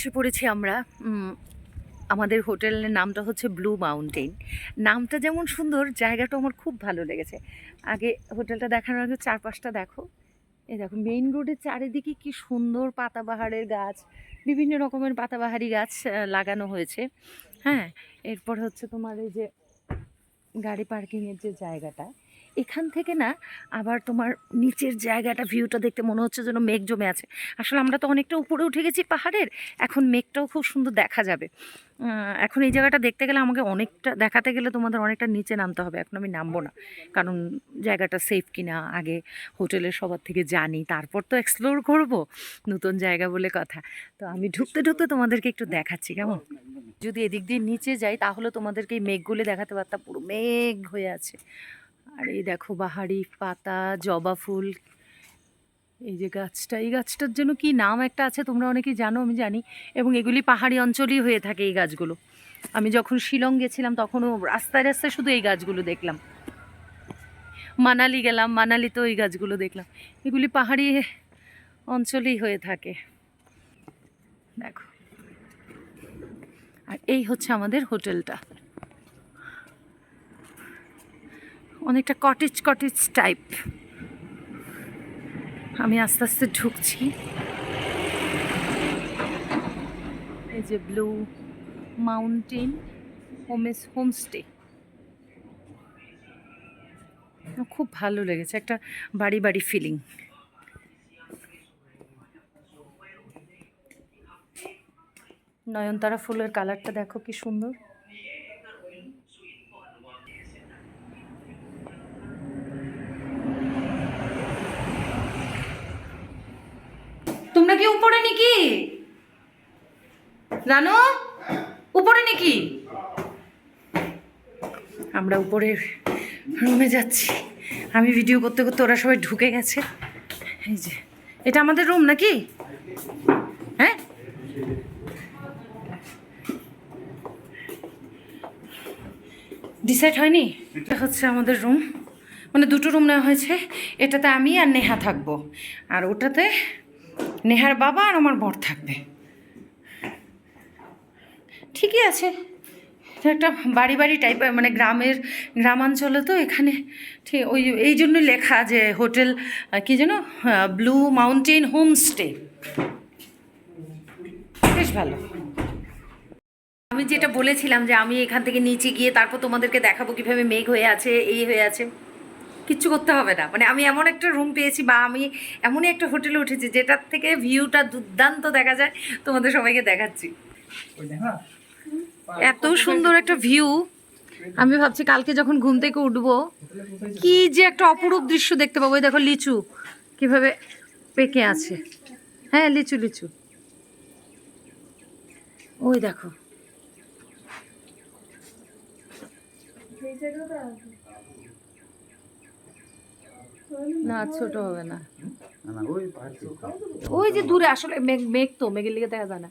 এসে পড়েছি আমরা আমাদের হোটেলের নামটা হচ্ছে ব্লু মাউন্টেন নামটা যেমন সুন্দর জায়গাটা আমার খুব ভালো লেগেছে। আগে হোটেলটা দেখানোর আগে চারপাশটা দেখো। এই দেখো মেইন রোডের চারিদিকে কি সুন্দর পাতাবাহারের গাছ, বিভিন্ন রকমের পাতাবাহারি গাছ লাগানো হয়েছে। হ্যাঁ এরপর হচ্ছে তোমার এই যে গাড়ি পার্কিংয়ের যে জায়গাটা এখান থেকে না আবার তোমার নিচের জায়গাটা ভিউটা দেখতে মনে হচ্ছে যেন মেঘ জমে আছে। আসলে আমরা তো অনেকটা উপরে উঠে গেছি পাহাড়ের, এখন মেঘটাও খুব সুন্দর দেখা যাবে। এখন এই জায়গাটা দেখতে গেলে আমাকে অনেকটা, দেখাতে গেলে তোমাদের অনেকটা নিচে নামতে হবে, এখন আমি নামবো না। কারণ জায়গাটা সেফ কিনা, আগে হোটেলের সবার থেকে জানি, তারপর তো এক্সপ্লোর করব, নতুন জায়গা বলে কথা। তো আমি ঢুকতে ঢুকতে তোমাদেরকে একটু দেখাচ্ছি, কেমন? যদি এদিক দিয়ে নিচে যাই, তাহলে তোমাদেরকে এই মেঘগুলো দেখাতে পারতাম, পুরো মেঘ হয়ে আছে। আর এই দেখো বাহারি, পাতা, জবা ফুল। এই যে গাছটা, এই গাছটার জন্য কি নাম একটা আছে তোমরা অনেকেই জানো, আমি জানি। এবং এগুলি পাহাড়ি অঞ্চলই হয়ে থাকে এই গাছগুলো। আমি যখন শিলং গেছিলাম তখনও রাস্তায় রাস্তায় শুধু এই গাছগুলো দেখলাম। মানালি গেলাম, মানালিতেও এই গাছগুলো দেখলাম। এগুলি পাহাড়ি অঞ্চলেই হয়ে থাকে। দেখো। আর এই হচ্ছে আমাদের হোটেলটা। অনেকটা কটেজ কটেজ টাইপ আমি আস্তে আস্তে ঢুকছি। এই যে ব্লু মাউন্টেন হোমেস হোমস্টে খুব ভালো লেগেছে, একটা বাড়ি বাড়ি ফিলিং নয়নতারা ফুলের কালারটা দেখো কি সুন্দর তোমরা কি উপরে নাকি? রানু উপরে নাকি? আমরা উপরের রুমে যাচ্ছি। আমি ভিডিও করতে করতে ওরা সবাই ঢুকে গেছে। এই যে, এটা আমাদের রুম নাকি? হ্যাঁ? ডিসাইড হয়নি? এটা হচ্ছে আমাদের রুম মানে দুটো রুম নেওয়া হয়েছে। এটাতে আমি আর নেহা থাকব। আর ওটাতে নেহার বাবা আর আমার বর থাকবে। ঠিকই আছে। একটা বাড়ি বাড়ি টাইপের মানে গ্রামের, গ্রামাঞ্চলে তো এখানে ঠিক ওই, এই জন্যই লেখা যে হোটেল কি যেন ব্লু মাউন্টেন হোমস্টে। বেশ ভালো। আমি যেটা বলেছিলাম যে আমি এখান থেকে নিচে গিয়ে তারপর তোমাদেরকে দেখাবো কীভাবে মেঘ হয়ে আছে, এই হয়ে আছে। কিচ্ছু করতে হবে না। মানে আমি এমন একটা রুম পেয়েছি বা আমি এমনই একটা হোটেলে উঠেছি যেটার থেকে ভিউটা দুর্দান্ত দেখা যায়। তোমাদের সবাইকে দেখাচ্ছি। এত সুন্দর একটা ভিউ আমি ভাবছি কালকে যখন ঘুম থেকে উঠবো কি যে একটা অপরূপ দৃশ্য দেখতে পাবো। ওই দেখো লিচু কীভাবে পেকে আছে। হ্যাঁ লিচু লিচু। ওই দেখো। না ছোট হবে না। ওই যে দূরে আসলে মেঘ মেঘ তো মেঘের লিগে দেখা যায় না।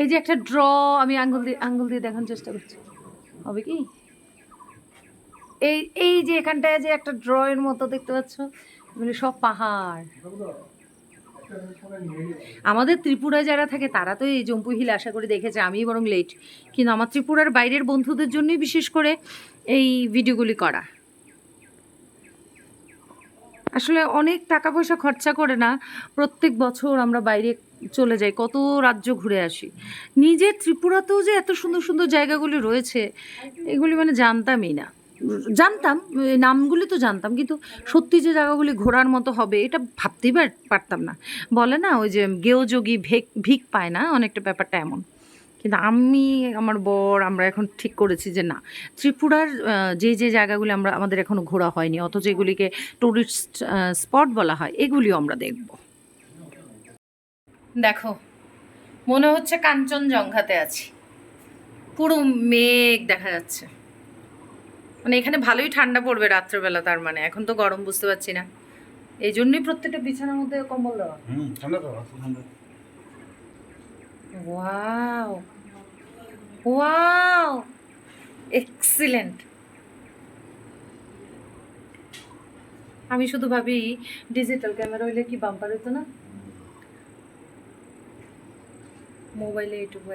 এই যে একটা ড্র আমি আঙ্গুল দিয়ে আঙ্গুল দিয়ে দেখানোর চেষ্টা করছি। হবে কি? এই এই যে এখানটায় যে একটা ড্রয়ের মতো দেখতে পাচ্ছ এগুলি সব পাহাড়। আমাদের ত্রিপুরায় যারা থাকে তারা তো এই জম্পু হিল আশা করে দেখেছে আমি বরং লেট কিন্তু আমার ত্রিপুরার বাইরের বন্ধুদের জন্যই বিশেষ করে এই ভিডিওগুলি করা। আসলে অনেক টাকা পয়সা খরচা করে না। প্রত্যেক বছর আমরা বাইরে চলে যাই, কত রাজ্য ঘুরে আসি। নিজের ত্রিপুরাতেও যে এত সুন্দর সুন্দর জায়গাগুলি রয়েছে, এগুলি মানে জানতামই না। জানতাম নামগুলি তো জানতাম, কিন্তু সত্যি যে জায়গাগুলি ঘোরার মতো হবে, এটা ভাবতেই পারতাম না। বলে না, ওই যে গেওযোগী ভেক, ভিক পায় না, অনেকটা ব্যাপারটা এমন। কিন্তু আমি, আমার বর, আমরা এখন ঠিক করেছি যে না। ত্রিপুরার যে যে জায়গাগুলি আমরা, আমাদের এখনও ঘোরা হয়নি, অথচ এগুলিকে টুরিস্ট স্পট বলা হয়, এগুলিও আমরা দেখব। দেখো, মনে হচ্ছে কাঞ্চনজঙ্ঘাতে আছি। পুরো মেঘ দেখা যাচ্ছে। মানে এখানে ভালোই ঠান্ডা পড়বে রাত্রেবেলা তার মানে এখন তো গরম বুঝতে পারছি না। এই জন্যই প্রত্যেকটা বিছানার মধ্যে কম্বল দেওয়া। ঠান্ডা। ওয়াও ওয়াও এক্সিলেন্ট আমি শুধু ভাবি ডিজিটাল ক্যামেরা হইলে কি বাম্পার হতো না? মোবাইলে এইটুকু